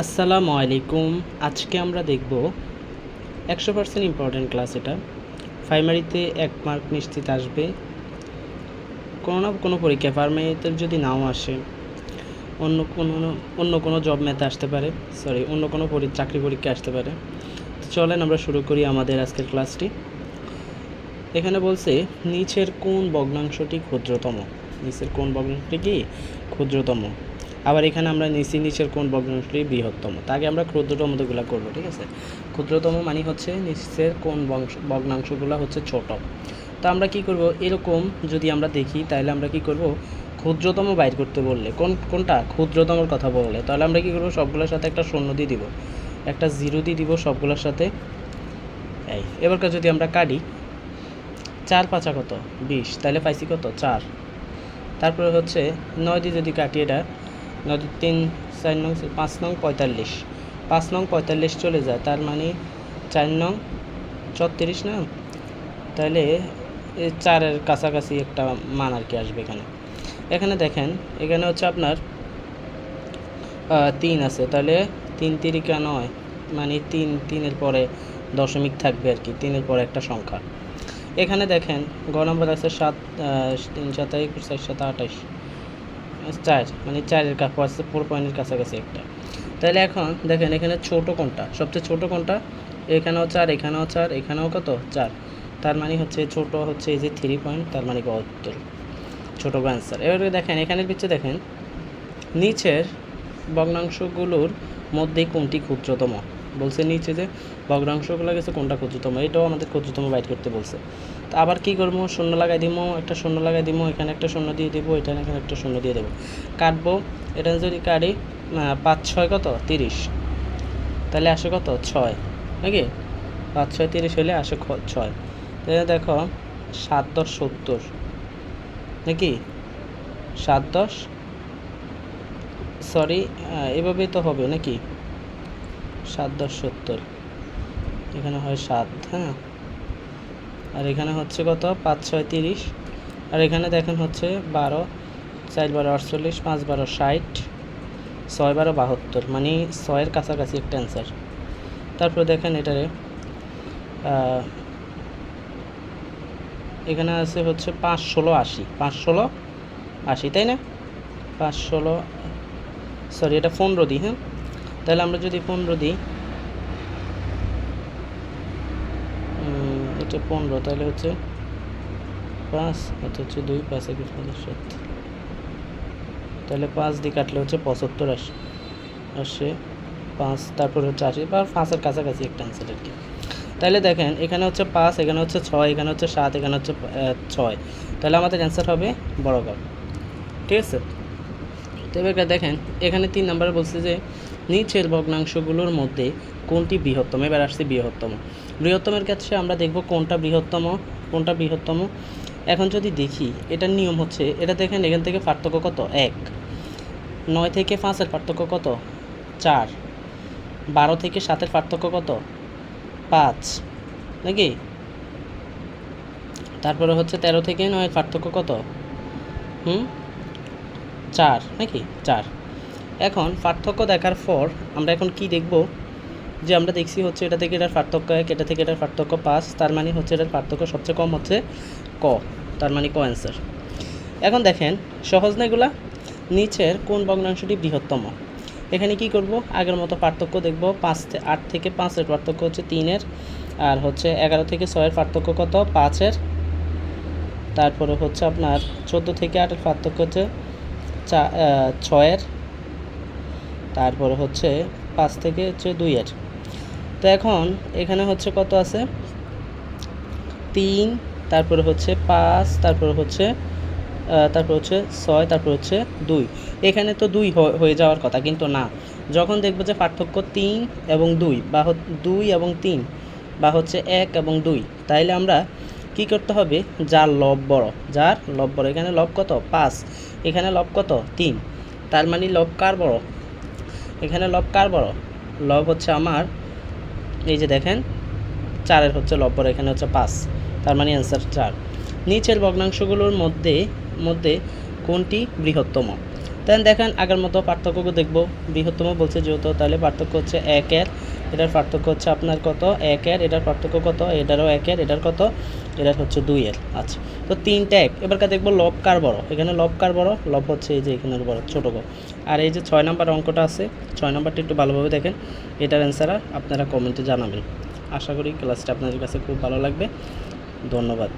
আসসালামু আলাইকুম। আজকে আমরা দেখব একশো পার্সেন্ট ইম্পর্ট্যান্ট ক্লাস এটা। প্রাইমারিতে এক মার্ক নিশ্চিত আসবে। কোনো না কোনো পরীক্ষা, প্রাইমারিতে যদি নাও আসে, অন্য কোনো অন্য কোনো জব ম্যাথে আসতে পারে। সরি অন্য কোনো চাকরি পরীক্ষা আসতে পারে। চলেন আমরা শুরু করি আমাদের আজকের ক্লাসটি। এখানে বলছে, নিচের কোন ভগ্নাংশটি ক্ষুদ্রতম? নিচের কোন ভগ্নাংশটি কি? ক্ষুদ্রতম। আবার এখানে আমরা নিচে নিচের কোন ভগ্নাংশটি বৃহত্তম? তাকে আমরা ক্ষুদ্রতম ক্ষুদ্রতমগুলো করব, ঠিক আছে? ক্ষুদ্রতম মানে হচ্ছে নিচের কোন বংশ ভগ্নাংশগুলো হচ্ছে ছোট। তো আমরা কি করব? এরকম যদি আমরা দেখি, তাহলে আমরা কি করব? ক্ষুদ্রতম বাইর করতে বললে, কোন, কোনটা? ক্ষুদ্রতমর কথা বললে। তাহলে আমরা কি করব? সবগুলোর সাথে একটা শূন্য দিয়ে দিব। একটা জিরো দিয়ে দিব সবগুলোর সাথে। এই, এবারকার যদি আমরা কাটি, চার পাঁচা কত? বিশ। তাহলে পাইছি কত? চার। তারপরে হচ্ছে নয় দিয়ে যদি কাটি এটা নয় দিয়ে তিন চার নং, পাঁচ নং, পঁয়তাল্লিশ। পাঁচ নং, পঁয়তাল্লিশ চলে যায়, তার মানে চার নং, ছত্রিশ না? তাহলে চারের কাছাকাছি একটা মান আর কি আসবে এখানে। এখানে দেখেন, এখানে হচ্ছে আপনার তিন আছে, তাহলে তিন তিরিকা নয় মানে তিন, তিনের পরে দশমিক থাকবে আর কি, তিনের পরে একটা সংখ্যা। এখানে দেখেন, গ নম্বর আছে সাত তিন সাত, একুশ চার সাত, আঠাশ। চার মানে চারের কাছে ফোর পয়েন্টের কাছাকাছি একটা। তাহলে এখন দেখেন এখানে ছোট কোনটা সবচেয়ে ছোট কোনটা এখানেও চার এখানেও চার, এখানেও কত? চার। তার মানে হচ্ছে ছোট হচ্ছে এই যে থ্রি পয়েন্ট তার মানে বাহাত্তর ছোটো অ্যান্সার এবারে দেখেন, এখানের পিছিয়ে দেখেন, নিচের ভগ্নাংশগুলোর মধ্যে কোনটি ক্ষুদ্রতম? বলছে নিচে যে ভগ্নাংশগুলো গেছে, কোনটা ক্ষুদ্রতম? এটাও আমাদের ক্ষুদ্রতম বাইট করতে বলছে। তো আবার কি করব? শূন্য লাগাই দিব একটা শূন্য লাগাই দিব এখানে একটা শূন্য দিয়ে দিব এটা এখানে একটা শূন্য দিয়ে দেবো। কাটবো, এটা যদি কাটি পাঁচ ছয় কত? তিরিশ। তাহলে আসে কত? ছয়। নাকি? পাঁচ ছয় তিরিশ হলে আসে ছয়। তাহলে দেখো, সাত দশ সত্তর। নাকি? সাত দশ? সরি এভাবেই তো হবে নাকি? সাত দশ সত্তর। এখানে হয় সাত হ্যাঁ? আর এখানে হচ্ছে কত? পাঁচ, ছয়, তিরিশ। আর এখানে দেখেন হচ্ছে বারো, চার বারো আটচল্লিশ, পাঁচ বারো ষাট, ছয় বারো বাহাত্তর। মানে ছয়ের কাছাকাছি একটা অ্যান্সার তারপর দেখেন এটারে এখানে আছে হচ্ছে পাঁচ ষোলো আশি। পাঁচ ষোলো আশি, তাই না? পাঁচ ষোলো সরি এটা পনেরো দিই হ্যাঁ? তাহলে আমরা যদি পনেরো দিই এটা পনেরো, তাহলে হচ্ছে পাঁচ, এটা হচ্ছে দুই, পাঁচ পঞ্চাশ সাত। তাহলে পাঁচ দিয়ে কাটলে হচ্ছে পঁচাত্তর আসে আসে পাঁচ, তারপর হচ্ছে আশি বা পাঁচের কাছাকাছি একটা অ্যান্সার আর কি। তাহলে দেখেন, এখানে হচ্ছে পাঁচ, এখানে হচ্ছে ছয়, এখানে হচ্ছে সাত, এখানে হচ্ছে ছয়। তাহলে আমাদের অ্যান্সার হবে বড় ঘর ঠিক আছে? তো এবার দেখেন, এখানে তিন নম্বরে বলছে যে নিচের ভগ্নাংশগুলোর মধ্যে কোনটি বৃহত্তম? এবার আসছে বৃহত্তম। বৃহত্তমের ক্ষেত্রে আমরা দেখব কোনটা বৃহত্তম কোনটা বৃহত্তম। এখন যদি দেখি, এটার নিয়ম হচ্ছে, এটা দেখেন এখান থেকে পার্থক্য কত? এক। নয় থেকে পাঁচের পার্থক্য কত? চার। বারো থেকে সাতের পার্থক্য কত? পাঁচ। নাকি? তারপরে হচ্ছে তেরো থেকে নয়ের পার্থক্য কত? হুম? চার। নাকি? চার। এখন পার্থক্য দেখার পর আমরা এখন কি দেখব? যে আমরা দেখছি হচ্ছে এটা থেকে এটার পার্থক্য এক, এটা থেকে এটার পার্থক্য পাঁচ, তার মানে হচ্ছে এটার পার্থক্য সবচেয়ে কম হচ্ছে ক, তার মানে ক অ্যান্সার এখন দেখেন সহজ না নিচের কোন ভগ্নাংশটি বৃহত্তম? এখানে কি করব? আগের মতো পার্থক্য দেখব, পাঁচ আট থেকে পাঁচের পার্থক্য হচ্ছে তিনের, আর হচ্ছে এগারো থেকে ছয়ের পার্থক্য কত? পাঁচের। তারপরে হচ্ছে আপনার চোদ্দ থেকে আটের পার্থক্য হচ্ছে চা ছয়ের তারপরে হচ্ছে পাঁচ থেকে হচ্ছে দুইয়ের তো এখন এখানে হচ্ছে কত আছে? তিন, তারপরে হচ্ছে পাঁচ, তারপরে হচ্ছে তারপর হচ্ছে ছয়, তারপর হচ্ছে দুই। এখানে তো দুই হয়ে যাওয়ার কথা, কিন্তু না। যখন দেখব যে পার্থক্য তিন এবং দুই বা দুই এবং তিন বা হচ্ছে এক এবং দুই, তাইলে আমরা কি করতে হবে? যার লব বড়, যার লব বড়। এখানে লব কত? পাঁচ। এখানে লব কত? তিন। তার মানে লব কার বড়? এখানে লব কার বড়? লব হচ্ছে আমার। এই যে দেখেন, চারের হচ্ছে লব বড়, এখানে হচ্ছে পাঁচ। তার মানে অ্যান্সার চার। নিচের ভগ্নাংশগুলোর মধ্যে মধ্যে কোনটি বৃহত্তম? দেন দেখেন, আগের মতো পার্থক্য দেখব। বৃহত্তম বলছে যেহেতু, তাহলে পার্থক্য হচ্ছে এক একের এটার পার্থক্য হচ্ছে আপনার কত? একের এটার পার্থক্য কত? এটারও একের এটার কত? এটার হচ্ছে দুইয়ের আচ্ছা তো তিনটা এক। এবারকার দেখব লব কার বড়? এখানে লব কার বড়? লব হচ্ছে এই যে এখানের বড়, ছোটো গো আর এই যে ছয় নাম্বার অঙ্কটা আছে, ছয় নাম্বারটা একটু ভালোভাবে দেখেন। এটার অ্যান্সার আপনারা কমেন্টে জানাবেন। আশা করি ক্লাসটা আপনাদের কাছে খুব ভালো লাগবে। ধন্যবাদ।